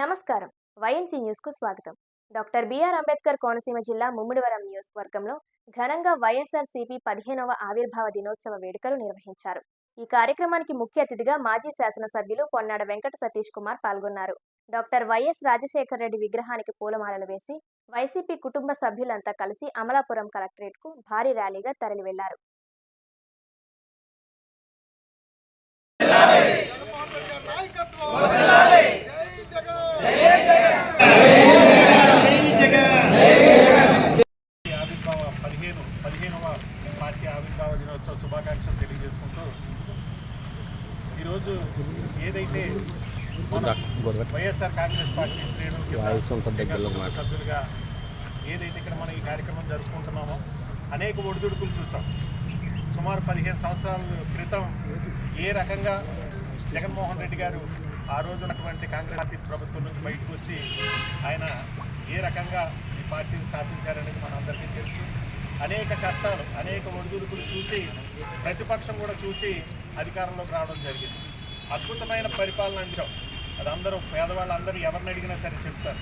నమస్కారం. వైఎన్సీ న్యూస్కు స్వాగతం. డాక్టర్ బిఆర్ అంబేద్కర్ కోనసీమ జిల్లా ముమ్మిడివరం నియోజకవర్గంలో ఘనంగా వైఎస్ఆర్ సిపి పదిహేనవ ఆవిర్భావ దినోత్సవ వేడుకలు నిర్వహించారు. ఈ కార్యక్రమానికి ముఖ్య అతిథిగా మాజీ శాసనసభ్యులు పొన్నాడ వెంకట సతీష్ కుమార్ పాల్గొన్నారు. డాక్టర్ వైఎస్ రాజశేఖర రెడ్డి విగ్రహానికి పూలమాలలు వేసి వైసీపీ కుటుంబ సభ్యులంతా కలిసి అమలాపురం కలెక్టరేట్కు భారీ ర్యాలీగా తరలి వెళ్ళారు ఈ ఆవిర్భావ పదిహేను పదిహేనవ పార్టీ ఆవిర్భావ దినోత్సవ శుభాకాంక్షలు తెలియజేసుకుంటూ ఈరోజు ఏదైతే మన వైఎస్ఆర్ కాంగ్రెస్ పార్టీ శ్రేణుల. సభ్యులుగా ఏదైతే ఇక్కడ మనం ఈ కార్యక్రమం జరుపుకుంటున్నామో అనేక ఒడిదుడుకులు చూసాం సుమారు పదిహేను సంవత్సరాల క్రితం ఏ రకంగా జగన్మోహన్ రెడ్డి గారు ఆ రోజు ఉన్నటువంటి కాంగ్రెస్ పార్టీ ప్రభుత్వం నుంచి బయటకు వచ్చి ఆయన ఏ రకంగా ఈ పార్టీని స్థాపించారనేది మనందరికీ తెలుసు అనేక కష్టాలు అనేక ఒడిదుడుకులు చూసి ప్రతిపక్షం కూడా చూసి అధికారంలోకి రావడం జరిగింది. అద్భుతమైన పరిపాలన అంశాం. అది అందరూ పేదవాళ్ళందరూ ఎవరిని అడిగినా సరే చెప్తారు.